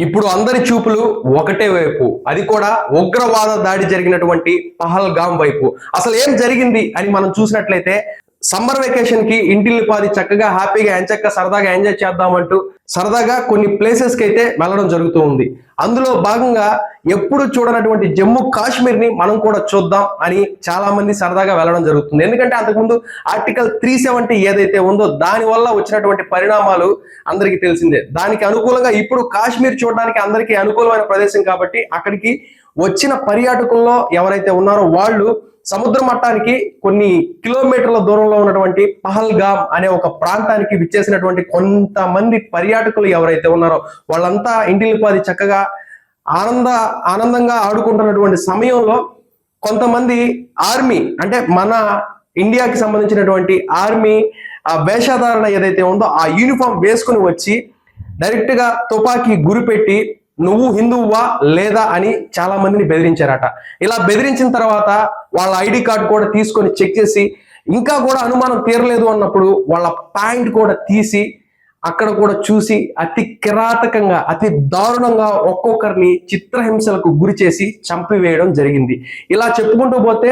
ఇప్పుడు అందరి చూపులు ఒకటే వైపు. అది కూడా ఉగ్రవాద దాడి జరిగినటువంటి పహల్గాం వైపు. అసలు ఏం జరిగింది అని మనం చూసినట్లయితే సమ్మర్ వెకేషన్కి ఇంటిల్లి పాది చక్కగా హ్యాపీగా ఎంచక్క సరదాగా ఎంజాయ్ చేద్దామంటూ సరదాగా కొన్ని ప్లేసెస్కి అయితే వెళ్ళడం జరుగుతూ ఉంది. అందులో భాగంగా ఎప్పుడు చూడనటువంటి జమ్మూ కాశ్మీర్ని మనం కూడా చూద్దాం అని చాలా మంది సరదాగా వెళ్ళడం జరుగుతుంది. ఎందుకంటే అంతకుముందు ఆర్టికల్ త్రీ సెవెంటీ ఏదైతే ఉందో దాని వల్ల వచ్చినటువంటి పరిణామాలు అందరికీ తెలిసిందే. దానికి అనుకూలంగా ఇప్పుడు కాశ్మీర్ చూడడానికి అందరికీ అనుకూలమైన ప్రదేశం కాబట్టి అక్కడికి వచ్చిన పర్యాటకుల్లో ఎవరైతే ఉన్నారో వాళ్ళు సముద్ర మట్టానికి కొన్ని కిలోమీటర్ల దూరంలో ఉన్నటువంటి పహల్గామ్ అనే ఒక ప్రాంతానికి విచ్చేసినటువంటి కొంతమంది పర్యాటకులు ఎవరైతే ఉన్నారో వాళ్ళంతా ఇంటిల్లిపాది చక్కగా ఆనంద ఆనందంగా ఆడుకుంటున్నటువంటి సమయంలో కొంతమంది ఆర్మీ అంటే మన ఇండియాకి సంబంధించినటువంటి ఆర్మీ ఆ వేషధారణ ఏదైతే ఉందో ఆ యూనిఫామ్ వేసుకుని వచ్చి డైరెక్ట్గా తుపాకీ గురిపెట్టి నువ్వు హిందువువా లేదా అని చాలా మందిని బెదిరించారట. ఇలా బెదిరించిన తర్వాత వాళ్ళ ఐడి కార్డు కూడా తీసుకొని చెక్ చేసి ఇంకా కూడా అనుమానం తీరలేదు అన్నప్పుడు వాళ్ళ ప్యాంట్ కూడా తీసి అక్కడ కూడా చూసి అతి కిరాతకంగా అతి దారుణంగా ఒక్కొక్కరిని చిత్రహింసలకు గురి చేసి చంపివేయడం జరిగింది. ఇలా చెప్పుకుంటూ పోతే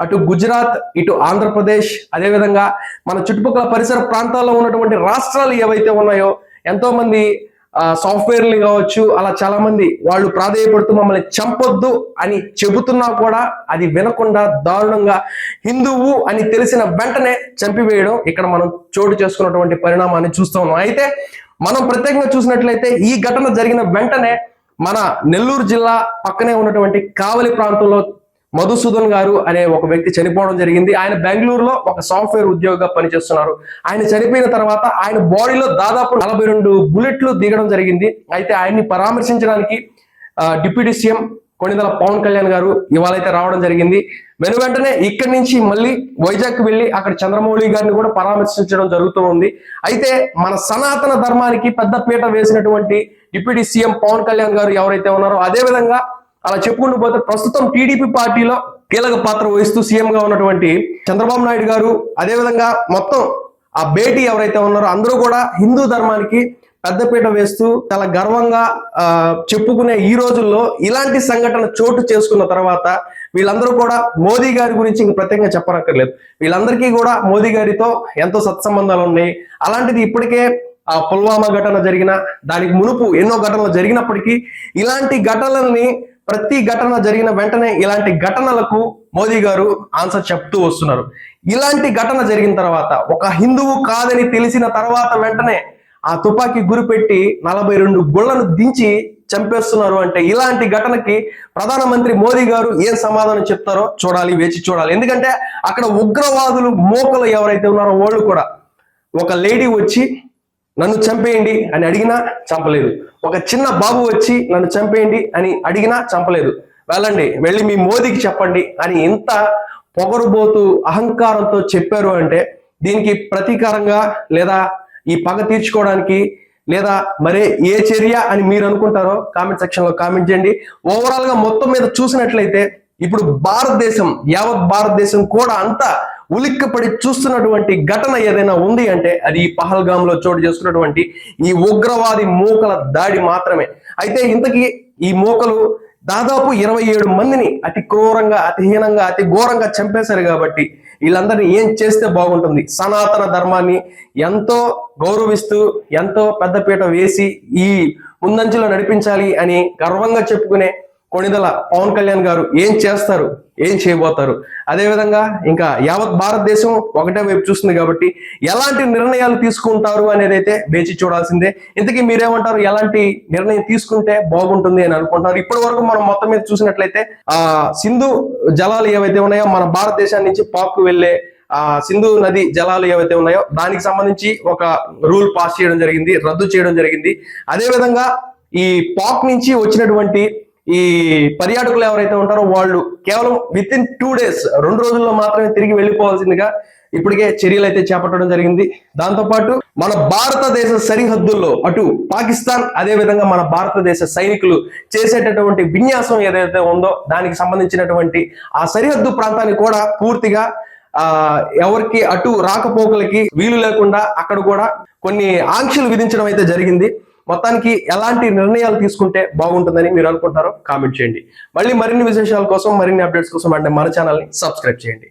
అటు గుజరాత్ ఇటు ఆంధ్రప్రదేశ్ అదేవిధంగా మన చుట్టుపక్కల పరిసర ప్రాంతాల్లో ఉన్నటువంటి రాష్ట్రాలు ఏవైతే ఉన్నాయో ఎంతోమంది సాఫ్ట్వేర్లు కావచ్చు అలా చాలా మంది వాళ్ళు ప్రాధాయపడుతూ మమ్మల్ని చంపొద్దు అని చెబుతున్నా కూడా అది వినకుండా దారుణంగా హిందువు అని తెలిసిన వెంటనే చంపివేయడం ఇక్కడ మనం చోటు చేసుకున్నటువంటి పరిణామాన్ని చూస్తూ ఉన్నాం. అయితే మనం ప్రత్యేకంగా చూసినట్లయితే ఈ ఘటన జరిగిన వెంటనే మన నెల్లూరు జిల్లా పక్కనే ఉన్నటువంటి కావలి ప్రాంతంలో మధుసూదన్ గారు అనే ఒక వ్యక్తి చనిపోవడం జరిగింది. ఆయన బెంగళూరులో ఒక సాఫ్ట్వేర్ ఉద్యోగిగా పనిచేస్తున్నారు. ఆయన చనిపోయిన తర్వాత ఆయన బాడీలో దాదాపు నలభై రెండు బుల్లెట్లు దిగడం జరిగింది. అయితే ఆయన్ని పరామర్శించడానికి ఆ, డిప్యూటీ సీఎం కొణిదల పవన్ కళ్యాణ్ గారు ఇవాళ అయితే రావడం జరిగింది. వెను వెంటనే ఇక్కడి నుంచి మళ్ళీ వైజాగ్ వెళ్ళి అక్కడ చంద్రమౌళి గారిని కూడా పరామర్శించడం జరుగుతూ ఉంది. అయితే మన సనాతన ధర్మానికి పెద్ద పీట వేసినటువంటి డిప్యూటీ సీఎం పవన్ కళ్యాణ్ గారు ఎవరైతే ఉన్నారో అదే విధంగా అలా చెప్పుకుంటూ పోతే ప్రస్తుతం టీడీపీ పార్టీలో కీలక పాత్ర వహిస్తూ సీఎంగా ఉన్నటువంటి చంద్రబాబు నాయుడు గారు అదేవిధంగా మొత్తం ఆ భేటీ ఎవరైతే ఉన్నారో అందరూ కూడా హిందూ ధర్మానికి పెద్దపీట వేస్తూ చాలా గర్వంగా ఆ, చెప్పుకునే ఈ రోజుల్లో ఇలాంటి సంఘటన చోటు చేసుకున్న తర్వాత వీళ్ళందరూ కూడా మోదీ గారి గురించి ఇంక ప్రత్యేకంగా చెప్పనక్కర్లేదు. వీళ్ళందరికీ కూడా మోదీ గారితో ఎంతో సత్సంబంధాలు ఉన్నాయి. అలాంటిది ఇప్పటికే ఆ పుల్వామా ఘటన జరిగిన దానికి మునుపు ఎన్నో ఘటనలు జరిగినప్పటికీ ఇలాంటి ఘటనలని ప్రతి ఘటన జరిగిన వెంటనే ఇలాంటి ఘటనలకు మోదీ గారు ఆన్సర్ చెప్తూ వస్తున్నారు. ఇలాంటి ఘటన జరిగిన తర్వాత ఒక హిందువు కాదని తెలిసిన తర్వాత వెంటనే ఆ తుపాకీ గురిపెట్టి నలభై రెండు గుళ్ళను దించి చంపేస్తున్నారు అంటే ఇలాంటి ఘటనకి ప్రధానమంత్రి మోదీ గారు ఏం సమాధానం చెప్తారో చూడాలి వేచి చూడాలి. ఎందుకంటే అక్కడ ఉగ్రవాదులు మోకలు ఎవరైతే ఉన్నారో వాళ్ళు కూడా ఒక లేడీ వచ్చి నన్ను చంపేయండి అని అడిగినా చంపలేదు. ఒక చిన్న బాబు వచ్చి నన్ను చంపేయండి అని అడిగినా చంపలేదు. వెళ్ళండి వెళ్ళి మీ మోదీకి చెప్పండి అని ఇంత పొగరుబోతు అహంకారంతో చెప్పారు అంటే దీనికి ప్రతీకారంగా లేదా ఈ పగ తీర్చుకోవడానికి లేదా మరే ఏ చర్య అని మీరు అనుకుంటారో కామెంట్ సెక్షన్లో కామెంట్ చేయండి. ఓవరాల్గా మొత్తం మీద చూసినట్లయితే ఇప్పుడు భారతదేశం యావత్ భారతదేశం కూడా అంతా ఉలిక్కపడి చూస్తున్నటువంటి ఘటన ఏదైనా ఉంది అంటే అది ఈ పహల్గామ్లో చోటు చేసుకున్నటువంటి ఈ ఉగ్రవాది మూకల దాడి మాత్రమే. అయితే ఇంతకీ ఈ మూకలు దాదాపు ఇరవై ఏడు మందిని అతి క్రూరంగా అతి హీనంగా అతి ఘోరంగా చంపేశారు కాబట్టి వీళ్ళందరినీ ఏం చేస్తే బాగుంటుంది? సనాతన ధర్మాన్ని ఎంతో గౌరవిస్తూ ఎంతో పెద్దపీట వేసి ఈ ముందంచెలో నడిపించాలి అని గర్వంగా చెప్పుకునే కొణిదల పవన్ కళ్యాణ్ గారు ఏం చేస్తారు? ఏం చేయబోతారు? అదేవిధంగా ఇంకా యావత్ భారతదేశం ఒకటే వైపు చూస్తుంది కాబట్టి ఎలాంటి నిర్ణయాలు తీసుకుంటారు అనేది అయితే వేచి చూడాల్సిందే. ఇంతకీ మీరేమంటారు? ఎలాంటి నిర్ణయం తీసుకుంటే బాగుంటుంది అని అనుకుంటున్నారు? ఇప్పటి వరకు మనం మొత్తం మీద చూసినట్లయితే ఆ సింధు జలాలు ఏవైతే ఉన్నాయో మన భారతదేశం నుంచి పాక్కు వెళ్ళే ఆ సింధు నది జలాలు ఏవైతే ఉన్నాయో దానికి సంబంధించి ఒక రూల్ పాస్ చేయడం జరిగింది రద్దు చేయడం జరిగింది. అదేవిధంగా ఈ పాక్ నుంచి వచ్చినటువంటి ఈ పర్యాటకులు ఎవరైతే ఉంటారో వాళ్ళు కేవలం విత్ ఇన్ టూ డేస్ రెండు రోజుల్లో మాత్రమే తిరిగి వెళ్ళిపోవాల్సిందిగా ఇప్పటికే చర్యలు అయితే చేపట్టడం జరిగింది. దాంతోపాటు మన భారతదేశ సరిహద్దుల్లో అటు పాకిస్తాన్ అదే విధంగా మన భారతదేశ సైనికులు చేసేటటువంటి విన్యాసం ఏదైతే ఉందో దానికి సంబంధించినటువంటి ఆ సరిహద్దు ప్రాంతాన్ని కూడా పూర్తిగా ఆ ఎవరికి అటు రాకపోకలకి వీలు లేకుండా అక్కడ కూడా కొన్ని ఆంక్షలు విధించడం అయితే జరిగింది. మొత్తానికి ఎలాంటి నిర్ణయాలు తీసుకుంటే బాగుంటుందని మీరు అనుకుంటారో కామెంట్ చేయండి. మళ్ళీ మరిన్ని విశేషాల కోసం మరిన్ని అప్డేట్స్ కోసం అంటే మన ఛానల్ని సబ్స్క్రైబ్ చేయండి.